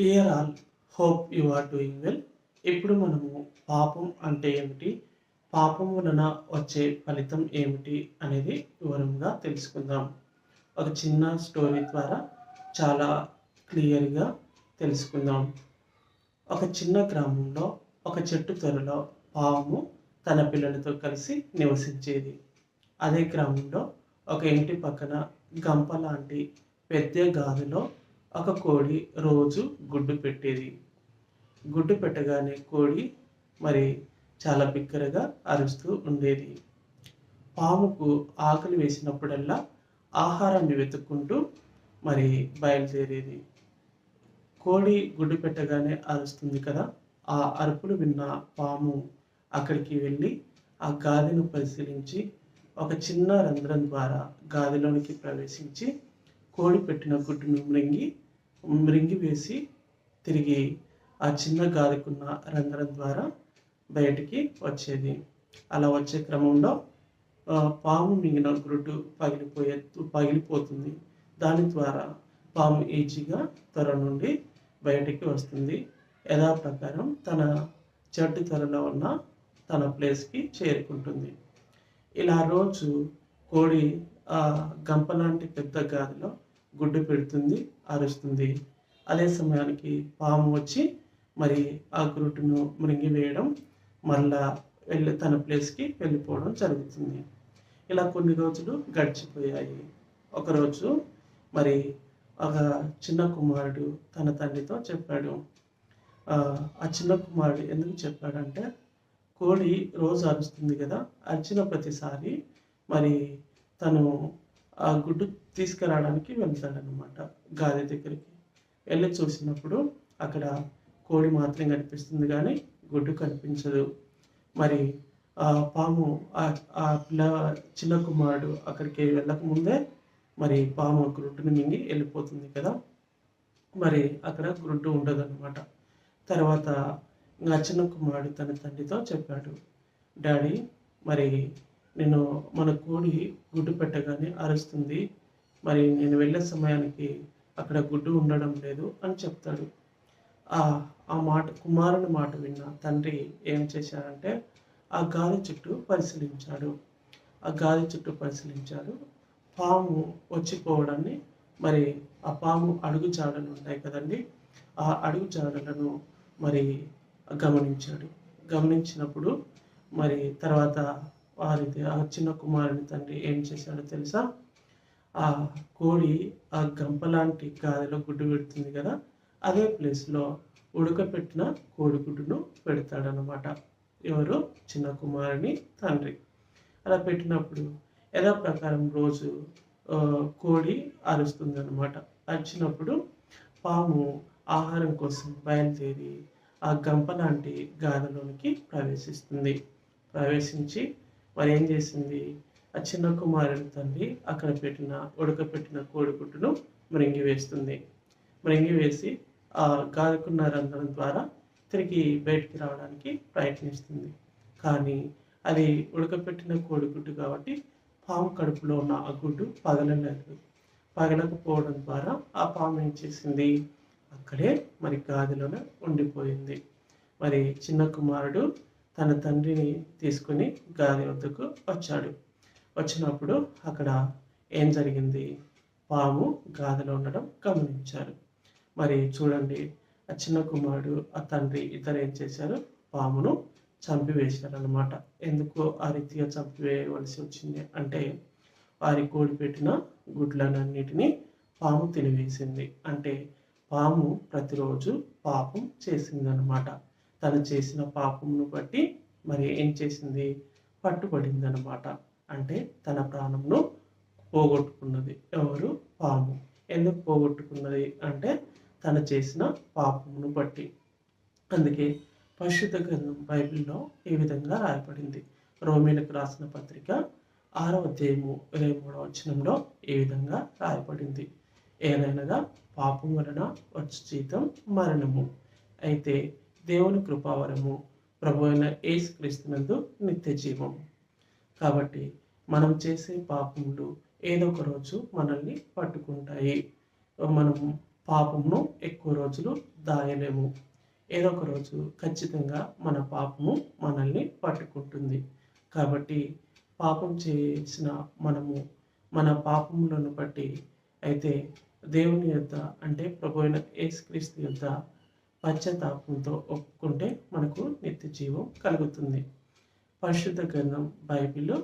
Dear all hope you are doing well ఇప్పుడు మనము పాపం అంటే ఏమిటి? పాపం వలన వచ్చే ఫలితం ఏమిటి అనేది వివరంగా తెలుసుకుందాం. ఒక చిన్న స్టోరీ ద్వారా చాలా క్లియర్గా తెలుసుకుందాం. ఒక చిన్న గ్రామంలో ఒక చెట్టు త్వరలో పాము తన పిల్లలతో కలిసి నివసించేది. అదే గ్రామంలో ఒక ఇంటి పక్కన గంప లాంటి పెద్ద గాదిలో ఒక కోడి రోజు గుడ్డు పెట్టేది. గుడ్డు పెట్టగానే కోడి మరి చాలా బిక్కరగా అరుస్తూ ఉండేది. పాముకు ఆకలి వేసినప్పుడల్లా ఆహారాన్ని వెతుక్కుంటూ మరి బయలుదేరేది. కోడి గుడ్డు పెట్టగానే అరుస్తుంది కదా ఆ అరుపులు విన్న పాము అక్కడికి వెళ్ళి ఆ గాదిను పరిశీలించి ఒక చిన్న రంధ్రం ద్వారా గాదిలోనికి ప్రవేశించి కోడి పెట్టిన గుడ్డును మృంగి మృంగి వేసి తిరిగి ఆ చిన్న గాదికున్న రంధ్రం ద్వారా బయటికి వచ్చేది. అలా వచ్చే క్రమంలో పాము మింగిన గుడ్డు పగిలిపోయే పగిలిపోతుంది. దాని ద్వారా పాము ఈజీగా త్వర నుండి బయటికి వస్తుంది. యథాప్రకారం తన చెట్టు త్వరలో ఉన్న తన ప్లేస్కి చేరుకుంటుంది. ఇలా రోజు కోడి ఆ గంప లాంటి పెద్ద గాదిలో గుడ్డు పెడుతుంది అరుస్తుంది. అదే సమయానికి పాము వచ్చి మరి ఆ గుడ్డును మృంగివేయడం మళ్ళా వెళ్ళి తన ప్లేస్కి వెళ్ళిపోవడం జరుగుతుంది. ఇలా కొన్ని రోజులు గడిచిపోయాయి. ఒకరోజు మరి ఒక చిన్న కుమారుడు తన తండ్రితో చెప్పాడు. ఆ చిన్న కుమారుడు ఎందుకు చెప్పాడంటే కోడి రోజు అరుస్తుంది కదా అరిచిన ప్రతిసారి మరి తను ఆ గుడ్డు తీసుకురావడానికి వెళ్తాడనమాట గాది దగ్గరికి. వెళ్ళి చూసినప్పుడు అక్కడ కోడి మాత్రం కనిపిస్తుంది కానీ గుడ్డు కనిపించదు. మరి ఆ పాము ఆ- పిల్ల చిన్న కుమారుడు అక్కడికి వెళ్ళకముందే మరి పాము గుడ్డును మింగి వెళ్ళిపోతుంది కదా. మరి అక్కడ గుడ్డు ఉండదు అనమాట తర్వాత ఇంకా చిన్న కుమారుడు తన తండ్రితో చెప్పాడు డాడీ మరి నేను మన కోడి గుడ్డు పెట్టగానే అరుస్తుంది. మరి నేను వెళ్ళే సమయానికి అక్కడ గుడ్డు ఉండడం లేదు అని చెప్తాడు. ఆ ఆ మాట కుమారుని మాట విన్న తండ్రి ఏం చేశాడంటే ఆ గాలి చుట్టూ పరిశీలించాడు. ఆ గాలి చుట్టూ పరిశీలించాడు. పాము వచ్చిపోవడాన్ని మరి ఆ పాము అడుగు జాడలు ఉంటాయి కదండి ఆ అడుగు జాడలను మరి గమనించాడు. గమనించినప్పుడు మరి తర్వాత వారి ఆ చిన్న కుమారుని తండ్రి ఏం చేశాడో తెలుసా? ఆ కోడి ఆ గంప లాంటి గాదిలో గుడ్డు పెడుతుంది కదా అదే ప్లేస్లో ఉడకపెట్టిన కోడిగుడ్డును పెడతాడనమాట ఎవరు? చిన్న కుమారుని తండ్రి. అలా పెట్టినప్పుడు యథా ప్రకారం రోజు కోడి అరుస్తుంది అనమాట అరిచినప్పుడు పాము ఆహారం కోసం బయలుదేరి ఆ గంప లాంటి గాథలోనికి ప్రవేశిస్తుంది. ప్రవేశించి మరి ఏం చేసింది? ఆ చిన్న కుమారుడు తల్లి అక్కడ పెట్టిన ఉడకపెట్టిన కోడిగుడ్డును మృంగి వేస్తుంది. మృంగి వేసి ఆ గాదుకున్న రంధ్రం ద్వారా తిరిగి బయటికి రావడానికి ప్రయత్నిస్తుంది. కానీ అది ఉడకపెట్టిన కోడిగుడ్డు కాబట్టి పాము కడుపులో ఉన్న ఆ గుడ్డు పగలలేదు. పగలకపోవడం ద్వారా ఆ పాము ఏం చేసింది? అక్కడే మరి గాదిలోనే ఉండిపోయింది. మరి చిన్న కుమారుడు తన తండ్రిని తీసుకుని గాది వద్దకు వచ్చాడు. వచ్చినప్పుడు అక్కడ ఏం జరిగింది? పాము గాదిలో ఉండడం గమనించారు. మరి చూడండి ఆ చిన్న కుమారుడు ఆ తండ్రి ఇద్దరు ఏం చేశారు? పామును చంపివేశారు అనమాట ఎందుకు ఆ రీతిగా చంపివేయవలసి వచ్చింది? అంటే వారి కోడి పెట్టిన గుడ్లనన్నిటినీ పాము తినివేసింది. అంటే పాము ప్రతిరోజు పాపం చేసిందనమాట తను చేసిన పాపమును బట్టి మరి ఏం చేసింది? పట్టుబడింది అనమాట అంటే తన ప్రాణమును పోగొట్టుకున్నది ఎవరు? పాము. ఎందుకు పోగొట్టుకున్నది? అంటే తను చేసిన పాపమును బట్టి. అందుకే పరిశుద్ధ గ్రంథం బైబిల్లో ఈ విధంగా రాయబడింది. రోమిలకు రాసిన పత్రిక ఆరవ అధ్యాయము ఇరవై మూడవ వచనంలో ఈ విధంగా రాయబడింది. ఏదైనగా పాపం వలన వచ్చి జీతం మరణము. అయితే దేవుని కృపావరము ప్రభు అయిన ఏసుక్రీస్తునందు నిత్య జీవము కాబట్టి మనం చేసే పాపములు ఏదో ఒక రోజు మనల్ని పట్టుకుంటాయి. మనం పాపమును ఎక్కువ రోజులు దాయలేము. ఏదో ఒక రోజు ఖచ్చితంగా మన పాపము మనల్ని పట్టుకుంటుంది. కాబట్టి పాపం చేసిన మనము మన పాపములను బట్టి అయితే దేవుని యొద్ద అంటే ప్రభు అయిన యేసుక్రీస్తు యొద్ద పశ్చాత్తాపంతో ఒప్పుకుంటే మనకు నిత్య జీవం కలుగుతుంది. పరిశుద్ధ గ్రంథం బైబిల్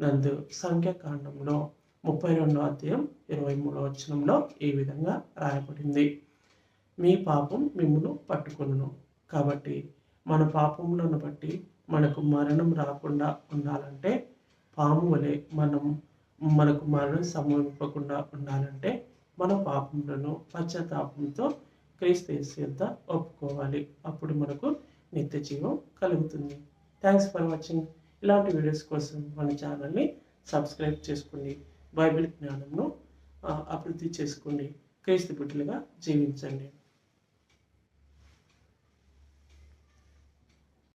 నందు సంఖ్యాకాండంలో ముప్పై రెండో అధ్యాయం ఇరవై మూడో వచనంలో ఈ విధంగా రాయబడింది. మీ పాపం మిమ్మల్ని పట్టుకును కాబట్టి మన పాపములను బట్టి మనకు మరణం రాకుండా ఉండాలంటే పాము వలె మనం మనకు మరణం సంభవింపకుండా ఉండాలంటే మన పాపములను పశ్చాత్తాపంతో క్రీస్తు యేసు యొద్ద ఒప్పుకోవాలి. అప్పుడు మనకు నిత్య జీవం కలుగుతుంది. థ్యాంక్స్ ఫర్ వాచింగ్ ఇలాంటి వీడియోస్ కోసం మన ఛానల్ని సబ్స్క్రైబ్ చేసుకోండి. బైబిల్ జ్ఞానంను అభివృద్ధి చేసుకోండి. క్రీస్తు బిడ్డలుగా జీవించండి.